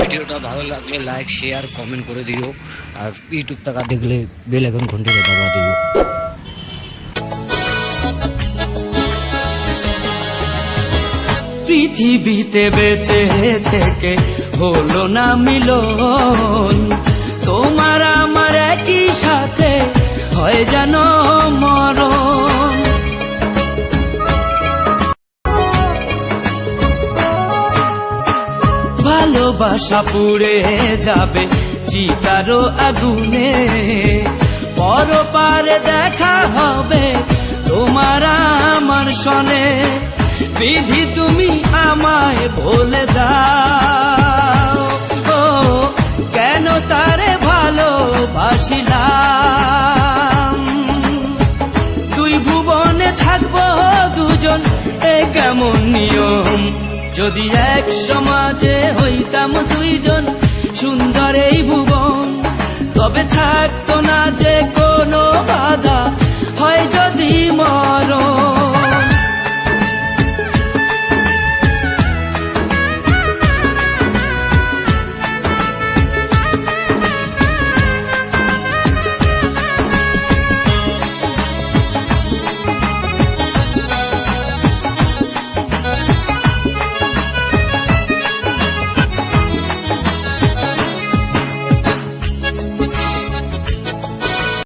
ভিডিওটা ভালো লাগলে লাইক শেয়ার কমেন্ট করে দিও। আর ইউটিউব টাকা দেখলে বেল এখন ঘণ্টা দাবা দিও। পৃথিবীতে বেঁচে থেকে হলো না মিলন। ভালোবাসা পুড়ে যাবে চিতারো আগুনে। পরপারে দেখা হবে তোমার আমার সনে। বিধি তুমি আমায় বলে দাও। ও, কেন তারে ভালোবাসিলাম? দুই ভুবনে থাকব দুজন, এ কেমন নিয়ম? যদি এক সমাজে হইতাম দুইজন সুন্দর এই ভুবন